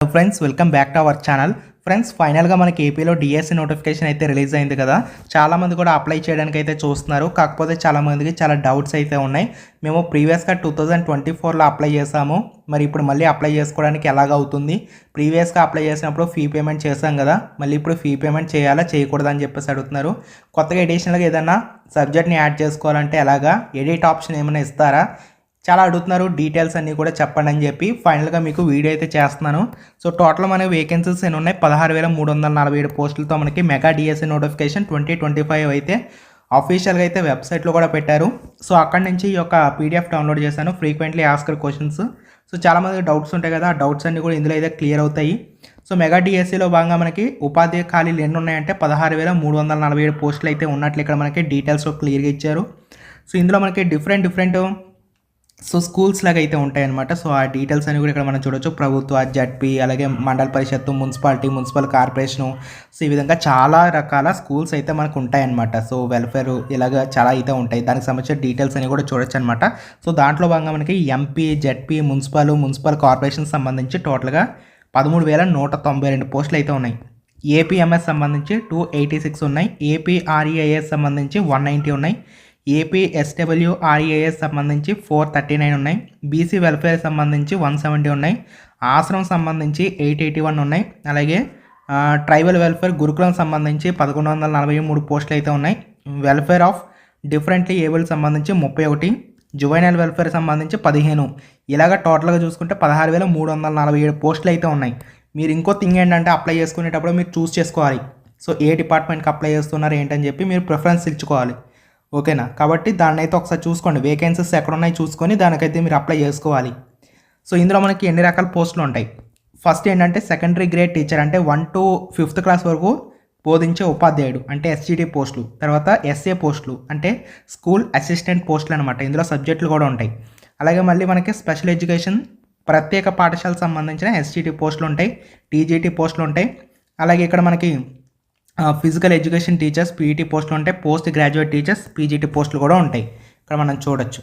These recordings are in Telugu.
Friends welcome back to our channel friends ఫైనల్గా మనకి ఏపీలో డిఎస్సి నోటిఫికేషన్ అయితే రిలీజ్ అయింది కదా. చాలామంది కూడా అప్లై చేయడానికి అయితే చూస్తున్నారు. కాకపోతే చాలామందికి చాలా డౌట్స్ అయితే ఉన్నాయి. మేము ప్రీవియస్గా టూ థౌజండ్ ట్వంటీ ఫోర్లో అప్లై చేసాము మరి ఇప్పుడు మళ్ళీ అప్లై చేసుకోవడానికి ఎలాగ అవుతుంది? ప్రీవియస్గా అప్లై చేసినప్పుడు ఫీ పేమెంట్ చేసాం కదా. మళ్ళీ ఇప్పుడు ఫీ పేమెంట్ చేయాలా? చేయకూడదని చెప్పేసి అడుగుతున్నారు. కొత్తగా ఎడిషనల్గా ఏదైనా సబ్జెక్ట్ని యాడ్ చేసుకోవాలంటే ఎలాగా? ఎడిట్ ఆప్షన్ ఏమైనా ఇస్తారా? చాలా అడుగుతున్నారు డీటెయిల్స్ అన్నీ కూడా చెప్పండి అని చెప్పి. ఫైనల్గా మీకు వీడియో అయితే చేస్తున్నాను. సో టోటల్ మన వేకెన్సీస్ ఎన్ని ఉన్నాయి? పదహారు వేల మూడు వందల నలభై ఏడు పోస్టులతో మనకి mega DSC notification twenty twenty five అయితే అఫీషియల్గా అయితే వెబ్సైట్లో కూడా పెట్టారు. సో అక్కడి నుంచి ఈ యొక్క పీడిఎఫ్ డౌన్లోడ్ చేశాను. ఫ్రీక్వెంట్లీ ఆస్కర్ క్వశ్చన్స్ సో చాలామంది డౌట్స్ ఉంటాయి కదా ఆ డౌట్స్ అన్నీ కూడా ఇందులో అయితే క్లియర్ అవుతాయి. సో మెగా డిఎస్సిలో భాగంగా మనకి ఉపాధి ఖాళీలు ఎన్ని ఉన్నాయంటే పదహారు వేల మూడు వందల నలభై ఏడు పోస్టులు అయితే ఉన్నట్లు ఇక్కడ మనకి డీటెయిల్స్ క్లియర్గా ఇచ్చారు. సో ఇందులో మనకి డిఫరెంట్ డిఫరెంట్ సో స్కూల్స్ లాగా అయితే ఉంటాయన్నమాట. సో ఆ డీటెయిల్స్ అని కూడా ఇక్కడ మనం చూడొచ్చు. ప్రభుత్వ జడ్పీ అలాగే మండల పరిషత్తు మున్సిపాలిటీ మున్సిపల్ కార్పొరేషను. సో ఈ విధంగా చాలా రకాల స్కూల్స్ అయితే మనకు ఉంటాయన్నమాట. సో వెల్ఫేర్ ఇలాగ చాలా అయితే ఉంటాయి. దానికి సంబంధించిన డీటెయిల్స్ అని కూడా చూడొచ్చు అనమాట సో దాంట్లో భాగంగా మనకి MP ZP municipal municipal corporation సంబంధించి టోటల్గా పదమూడు వేల నూట తొంభై రెండు పోస్టులు అయితే ఉన్నాయి. ఏపీఎంఎస్ సంబంధించి టూ ఎయిటీ సిక్స్ ఉన్నాయి. ఏపీఆర్ఈఐఎస్ సంబంధించి వన్ నైంటీ ఉన్నాయి. ఏపీ ఎస్డబ్ల్యూ ఆర్ఏఎస్ సంబంధించి ఫోర్ థర్టీ నైన్ ఉన్నాయి. బీసీ వెల్ఫేర్ సంబంధించి వన్ సెవెంటీ ఉన్నాయి. ఆశ్రమం సంబంధించి ఎయిట్ ఎయిటీ వన్ ఉన్నాయి. అలాగే ట్రైబల్ వెల్ఫేర్ గురుకులం సంబంధించి పదకొండు వందల నలభై మూడు పోస్టులు అయితే ఉన్నాయి. వెల్ఫేర్ ఆఫ్ డిఫరెంట్లీ ఏబుల్ సంబంధించి ముప్పై ఒకటి. జువైనల్ వెల్ఫేర్ సంబంధించి పదిహేను. ఇలాగ టోటల్గా చూసుకుంటే పదహారు వేల మూడు వందల నలభై ఏడు పోస్టులు అయితే ఉన్నాయి. మీరు ఇంకో థింగ్ ఏంటంటే అప్లై చేసుకునేటప్పుడు మీరు చూస్ చేసుకోవాలి. సో ఏ డిపార్ట్మెంట్కి అప్లై చేస్తున్నారు ఏంటని చెప్పి మీరు ప్రిఫరెన్స్ ఇచ్చుకోవాలి. ఓకేనా? కాబట్టి దాన్ని అయితే ఒకసారి చూసుకోండి. వేకెన్సీస్ ఎక్కడ ఉన్నాయి చూసుకొని దానికైతే మీరు అప్లై చేసుకోవాలి. సో ఇందులో మనకి ఎన్ని రకాల పోస్టులు ఉంటాయి? ఫస్ట్ ఏంటంటే సెకండరీ గ్రేడ్ టీచర్ అంటే వన్ టు ఫిఫ్త్ క్లాస్ వరకు బోధించే ఉపాధ్యాయుడు అంటే ఎస్జిటి పోస్టులు. తర్వాత ఎస్ఏ పోస్టులు అంటే స్కూల్ అసిస్టెంట్ పోస్టులు అనమాట ఇందులో సబ్జెక్టులు కూడా ఉంటాయి. అలాగే మళ్ళీ మనకి స్పెషల్ ఎడ్యుకేషన్ ప్రత్యేక పాఠశాలకు సంబంధించిన ఎస్జిటి పోస్టులు ఉంటాయి టీజీటీ పోస్టులు ఉంటాయి. అలాగే ఇక్కడ మనకి ఫిజికల్ ఎడ్యుకేషన్ టీచర్స్ పీఈటీ పోస్టులు ఉంటాయి. పోస్ట్ గ్రాడ్యుయేట్ టీచర్స్ పీజీటీ పోస్టులు కూడా ఉంటాయి. ఇక్కడ మనం చూడొచ్చు.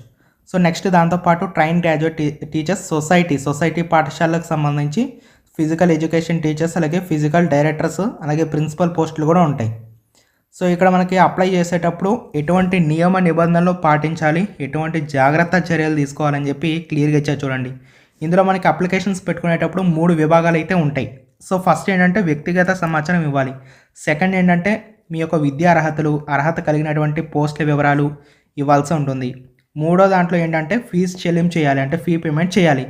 సో నెక్స్ట్ దాంతోపాటు train graduate teachers society society పాఠశాలకు సంబంధించి ఫిజికల్ ఎడ్యుకేషన్ టీచర్స్ అలాగే ఫిజికల్ డైరెక్టర్స్ అలాగే ప్రిన్సిపల్ పోస్టులు కూడా ఉంటాయి. సో ఇక్కడ మనకి అప్లై చేసేటప్పుడు ఎటువంటి నియమ నిబంధనలు పాటించాలి? ఎటువంటి జాగ్రత్త చర్యలు తీసుకోవాలని చెప్పి క్లియర్గా ఇచ్చారు చూడండి. ఇందులో మనకి అప్లికేషన్స్ పెట్టుకునేటప్పుడు మూడు విభాగాలు అయితే ఉంటాయి. సో ఫస్ట్ ఏంటంటే వ్యక్తిగత సమాచారం ఇవ్వాలి. సెకండ్ ఏంటంటే మీ యొక్క విద్యా అర్హతలు అర్హత కలిగినటువంటి పోస్టుల వివరాలు ఇవ్వాల్సి ఉంటుంది. మూడో దాంట్లో ఏంటంటే ఫీజు చెల్లింపు చేయాలి అంటే ఫీ పేమెంట్ చేయాలి.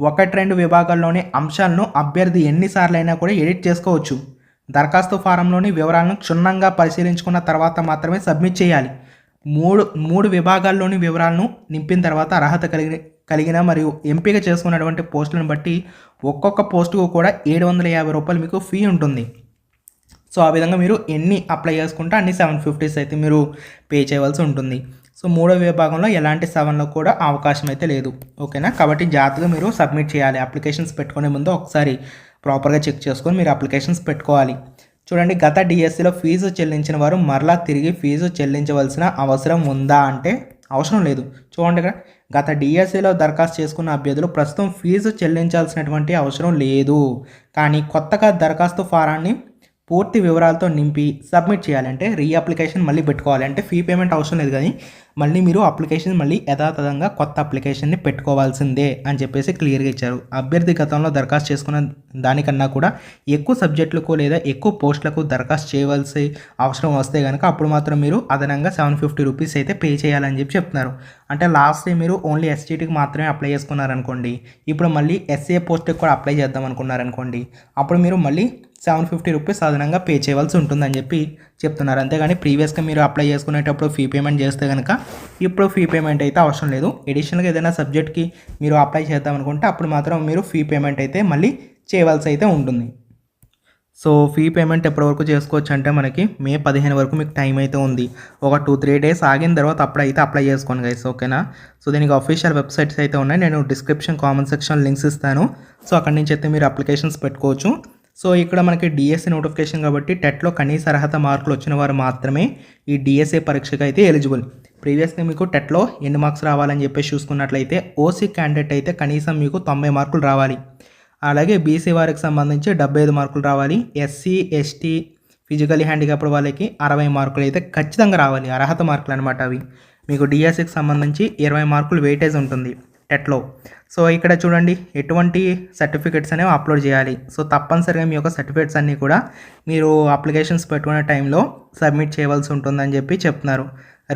ఒకటి రెండు విభాగాల్లోని అంశాలను అభ్యర్థి ఎన్నిసార్లు అయినా కూడా ఎడిట్ చేసుకోవచ్చు. దరఖాస్తు ఫారంలోని వివరాలను క్షుణ్ణంగా పరిశీలించుకున్న తర్వాత మాత్రమే సబ్మిట్ చేయాలి. మూడు మూడు విభాగాల్లోని వివరాలను నింపిన తర్వాత అర్హత కలిగిన కలిగిన మరియు ఎంపిక చేసుకున్నటువంటి పోస్టులను బట్టి ఒక్కొక్క పోస్టుకు కూడా ఏడు వందల యాభై రూపాయలు మీకు ఫీ ఉంటుంది. సో ఆ విధంగా మీరు ఎన్ని అప్లై చేసుకుంటే అన్ని సెవెన్ ఫిఫ్టీస్ అయితే మీరు పే చేయవలసి ఉంటుంది. సో మూడో విభాగంలో ఎలాంటి సెవెన్లో కూడా అవకాశం అయితే లేదు. ఓకేనా? కాబట్టి జాగ్రత్తగా మీరు సబ్మిట్ చేయాలి. అప్లికేషన్స్ పెట్టుకునే ముందు ఒకసారి ప్రాపర్గా చెక్ చేసుకొని మీరు అప్లికేషన్స్ పెట్టుకోవాలి. చూడండి గత డిఎస్సిలో ఫీజు చెల్లించిన వారు మరలా తిరిగి ఫీజు చెల్లించవలసిన అవసరం ఉందా అంటే అవసరం లేదు. చూడండి ఇక్కడ. గత డిఎస్సిలో దరఖాస్తు చేసుకున్న అభ్యర్థులు ప్రస్తుతం ఫీజు చెల్లించాల్సినటువంటి అవసరం లేదు. కానీ కొత్తగా దరఖాస్తు ఫారాన్ని పూర్తి వివరాలతో నింపి సబ్మిట్ చేయాలంటే రీ అప్లికేషన్ మళ్ళీ పెట్టుకోవాలి అంటే ఫీ పేమెంట్ అవసరం లేదు కానీ మళ్ళీ మీరు అప్లికేషన్ మళ్ళీ యథాతథంగా కొత్త అప్లికేషన్ని పెట్టుకోవాల్సిందే అని చెప్పేసి క్లియర్గా ఇచ్చారు. అభ్యర్థి గతంలో దరఖాస్తు చేసుకున్న దానికన్నా కూడా ఎక్కువ సబ్జెక్టులకు లేదా ఎక్కువ పోస్టులకు దరఖాస్తు చేయవలసి అవసరం వస్తే కనుక అప్పుడు మాత్రం మీరు అదనంగా సెవెన్ ఫిఫ్టీ రూపీస్ అయితే పే చేయాలని చెప్పి చెప్తున్నారు. అంటే లాస్ట్ మీరు ఓన్లీ ఎస్టీటీకి మాత్రమే అప్లై చేసుకున్నారనుకోండి ఇప్పుడు మళ్ళీ ఎస్ఏ పోస్ట్కి కూడా అప్లై చేద్దాం అనుకున్నారనుకోండి అప్పుడు మీరు మళ్ళీ సెవెన్ ఫిఫ్టీ రూపీస్ అదనంగా పే చేయవలసి ఉంటుందని చెప్పి చెప్తున్నారు. అంతేగాని ప్రీవియస్గా మీరు అప్లై చేసుకునేటప్పుడు ఫీ పేమెంట్ చేస్తే కనుక ఇప్పుడు ఫీ పేమెంట్ అయితే అవసరం లేదు. ఎడిషనల్గా ఏదైనా సబ్జెక్ట్కి మీరు అప్లై చేద్దాం అనుకుంటే అప్పుడు మాత్రం మీరు ఫీ పేమెంట్ అయితే మళ్ళీ చేయవలసి అయితే ఉంటుంది. సో ఫీ పేమెంట్ ఎప్పటి వరకు చేసుకోవచ్చు అంటే మనకి మే పదిహేను వరకు మీకు టైం అయితే ఉంది. ఒక టూ త్రీ డేస్ ఆగిన తర్వాత అప్పుడైతే అప్లై చేసుకోండి గైస్ ఓకేనా? సో దీనికి అఫీషియల్ వెబ్సైట్స్ అయితే ఉన్నాయి. నేను డిస్క్రిప్షన్ కామెంట్ సెక్షన్ లింక్స్ ఇస్తాను. సో అక్కడి నుంచి అయితే మీరు అప్లికేషన్స్ పెట్టుకోవచ్చు. సో ఇక్కడ మనకి డిఎస్సి నోటిఫికేషన్ కాబట్టి టెట్లో కనీస అర్హత మార్కులు వచ్చిన వారు మాత్రమే ఈ డిఎస్ఏ పరీక్షకు అయితే ఎలిజిబుల్ ప్రీవియస్గా మీకు టెట్లో ఎన్ని మార్క్స్ రావాలని చెప్పేసి చూసుకున్నట్లయితే ఓసీ క్యాండిడేట్ అయితే కనీసం మీకు తొంభై మార్కులు రావాలి. అలాగే బీసీ వారికి సంబంధించి డెబ్బై ఐదు మార్కులు రావాలి. ఎస్సీ ఎస్టీ ఫిజికలీ హ్యాండిక్యాప్డ్ వాళ్ళకి అరవై మార్కులు అయితే ఖచ్చితంగా రావాలి. అర్హత మార్కులు అనమాట అవి. మీకు డిఎస్సికి సంబంధించి ఇరవై మార్కులు వెయిటేజ్ ఉంటుంది. ఎట్లో సో ఇక్కడ చూడండి ఎటువంటి సర్టిఫికెట్స్ అనేవి అప్లోడ్ చేయాలి. సో తప్పనిసరిగా మీ యొక్క సర్టిఫికెట్స్ అన్నీ కూడా మీరు అప్లికేషన్స్ పెట్టుకునే టైంలో సబ్మిట్ చేయవలసి ఉంటుందని చెప్పి చెప్తున్నారు.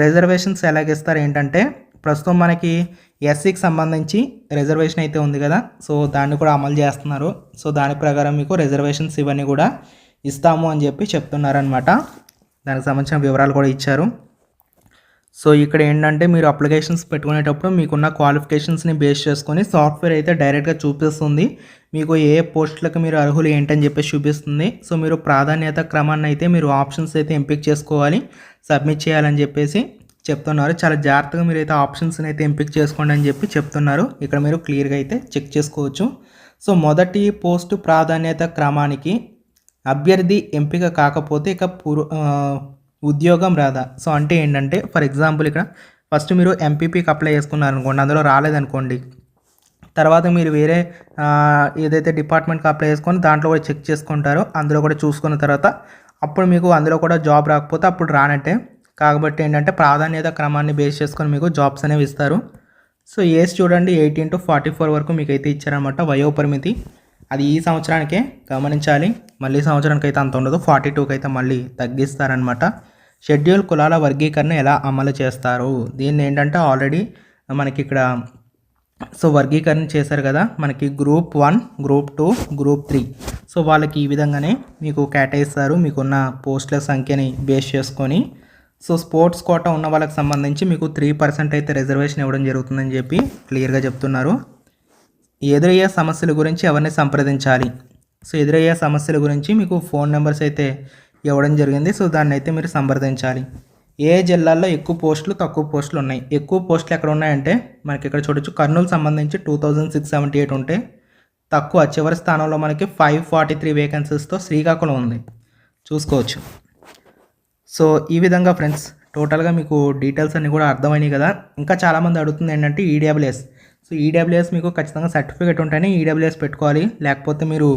రిజర్వేషన్స్ ఎలాగిస్తారు ఏంటంటే ప్రస్తుతం మనకి ఎస్సీకి సంబంధించి రిజర్వేషన్ అయితే ఉంది కదా. సో దాన్ని కూడా అమలు చేస్తున్నారు. సో దాని ప్రకారం మీకు రిజర్వేషన్స్ ఇవన్నీ కూడా ఇస్తాము అని చెప్పి చెప్తున్నారనమాట దానికి సంబంధించిన వివరాలు కూడా ఇచ్చారు. సో ఇక్కడ ఏంటంటే మీరు అప్లికేషన్స్ పెట్టుకునేటప్పుడు మీకున్న క్వాలిఫికేషన్స్ని బేస్ చేసుకొని సాఫ్ట్వేర్ అయితే డైరెక్ట్గా చూపిస్తుంది. మీకు ఏ పోస్టులకు మీరు అర్హులు ఏంటని చెప్పేసి చూపిస్తుంది. సో మీరు ప్రాధాన్యత క్రమాన్ని అయితే మీరు ఆప్షన్స్ అయితే ఎంపిక చేసుకోవాలి. సబ్మిట్ చేయాలని చెప్పేసి చెప్తున్నారు. చాలా జాగ్రత్తగా మీరు అయితే ఆప్షన్స్ని అయితే ఎంపిక చేసుకోండి అని చెప్పి చెప్తున్నారు. ఇక్కడ మీరు క్లియర్గా అయితే చెక్ చేసుకోవచ్చు. సో మొదటి పోస్ట్ ప్రాధాన్యత క్రమానికి అభ్యర్థి ఎంపిక కాకపోతే ఇక పూర్వ ఉద్యోగం రాదా? సో అంటే ఏంటంటే ఫర్ ఎగ్జాంపుల్ ఇక్కడ ఫస్ట్ మీరు ఎంపీపీకి అప్లై చేసుకున్నారు అనుకోండి అందులో రాలేదనుకోండి తర్వాత మీరు వేరే ఏదైతే డిపార్ట్మెంట్కి అప్లై చేసుకొని దాంట్లో కూడా చెక్ చేసుకుంటారో అందులో కూడా చూసుకున్న తర్వాత అప్పుడు మీకు అందులో కూడా జాబ్ రాకపోతే అప్పుడు రానట్టే. కాబట్టి ఏంటంటే ప్రాధాన్యత క్రమాన్ని బేస్ చేసుకొని మీకు జాబ్స్ అనేవి ఇస్తారు. సో ఏజ్ చూడండి ఎయిటీన్ టు ఫార్టీ ఫోర్ వరకు మీకు అయితే ఇచ్చారనమాట వయోపరిమితి. అది ఈ సంవత్సరానికే గమనించాలి. మళ్ళీ సంవత్సరానికి అయితే అంత ఉండదు. ఫార్టీ టూకి అయితే మళ్ళీ తగ్గిస్తారనమాట షెడ్యూల్ కులాల వర్గీకరణ ఎలా అమలు చేస్తారు? దీన్ని ఏంటంటే ఆల్రెడీ మనకి ఇక్కడ సో వర్గీకరణ చేశారు కదా. మనకి group one group two group three. So వాళ్ళకి ఈ విధంగానే మీకు కేటాయిస్తారు. మీకున్న పోస్టుల సంఖ్యని బేస్ చేసుకొని. సో స్పోర్ట్స్ కోట ఉన్న వాళ్ళకి సంబంధించి మీకు త్రీ పర్సెంట్ అయితే రిజర్వేషన్ ఇవ్వడం జరుగుతుందని చెప్పి క్లియర్గా చెప్తున్నారు. ఎదురయ్యే సమస్యల గురించి ఎవరిని సంప్రదించాలి? సో ఎదురయ్యే సమస్యల గురించి మీకు ఫోన్ నెంబర్స్ అయితే ఇవ్వడం జరిగింది. సో దాన్ని అయితే మీరు సంప్రదించాలి. ఏ జిల్లాల్లో ఎక్కువ పోస్టులు తక్కువ పోస్టులు ఉన్నాయి? ఎక్కువ పోస్టులు ఎక్కడ ఉన్నాయంటే మనకి ఇక్కడ చూడొచ్చు. కర్నూలు సంబంధించి two thousand six seventy eight ఉంటే తక్కువ చివరి స్థానంలో మనకి ఫైవ్ ఫార్టీ త్రీ వేకెన్సీస్తో శ్రీకాకుళం ఉంది. చూసుకోవచ్చు. సో ఈ విధంగా ఫ్రెండ్స్ టోటల్గా మీకు డీటెయిల్స్ అన్నీ కూడా అర్థమైనాయి కదా. ఇంకా చాలామంది అడుగుతుంది ఏంటంటే ఈడబ్ల్యూఎస్ సో ఈడబ్ల్యూఎస్ మీకు ఖచ్చితంగా సర్టిఫికేట్ ఉంటేనే ఈడబ్ల్యూఎస్ పెట్టుకోవాలి. లేకపోతే మీరు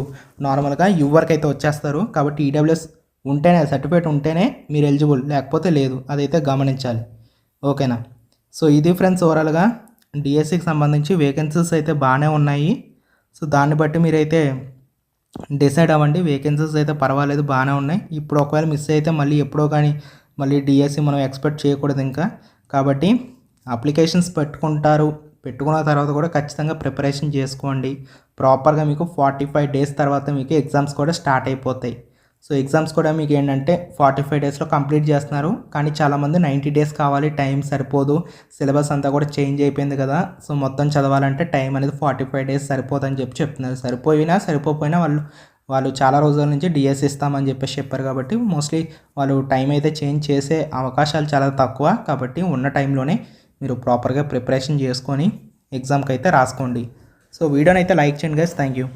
నార్మల్గా యువర్కి అయితే వచ్చేస్తారు. కాబట్టి ఈడబ్ల్యూఎస్ ఉంటేనే సర్టిఫికేట్ ఉంటేనే మీరు ఎలిజిబుల్ లేకపోతే లేదు. అదైతే గమనించాలి. ఓకేనా? సో ఇది ఫ్రెండ్స్ ఓవరాల్గా డిఎస్సికి సంబంధించి వేకెన్సీస్ అయితే బాగానే ఉన్నాయి. సో దాన్ని బట్టి మీరైతే డిసైడ్ అవ్వండి. వేకెన్సీస్ అయితే పర్వాలేదు బాగానే ఉన్నాయి. ఇప్పుడు ఒకవేళ మిస్ అయితే మళ్ళీ ఎప్పుడో కానీ మళ్ళీ డిఎస్సి మనం ఎక్స్పెక్ట్ చేయకూడదు ఇంకా. కాబట్టి అప్లికేషన్స్ పెట్టుకుంటారు. పెట్టుకున్న తర్వాత కూడా ఖచ్చితంగా ప్రిపరేషన్ చేసుకోండి. ప్రాపర్గా మీకు ఫార్టీ ఫైవ్ డేస్ తర్వాత మీకు ఎగ్జామ్స్ కూడా స్టార్ట్ అయిపోతాయి. సో ఎగ్జామ్స్ కూడా మీకు ఏంటంటే ఫార్టీ ఫైవ్ డేస్లో కంప్లీట్ చేస్తున్నారు. కానీ చాలామంది నైంటీ డేస్ కావాలి టైం సరిపోదు. సిలబస్ అంతా కూడా చేంజ్ అయిపోయింది కదా. సో మొత్తం చదవాలంటే టైం అనేది ఫార్టీ ఫైవ్ డేస్ సరిపోదని చెప్పి చెప్తున్నారు. సరిపోయినా సరిపోయినా వాళ్ళు వాళ్ళు చాలా రోజుల నుంచి డిఎస్ ఇస్తామని చెప్పేసి చెప్పారు కాబట్టి మోస్ట్లీ వాళ్ళు టైం అయితే చేంజ్ చేసే అవకాశాలు చాలా తక్కువ. కాబట్టి ఉన్న టైంలోనే మీరు ప్రాపర్గా ప్రిపరేషన్ చేసుకొని ఎగ్జామ్కి అయితే రాసుకోండి. సో వీడియోని అయితే లైక్ చేయండి గైస్ థ్యాంక్ యూ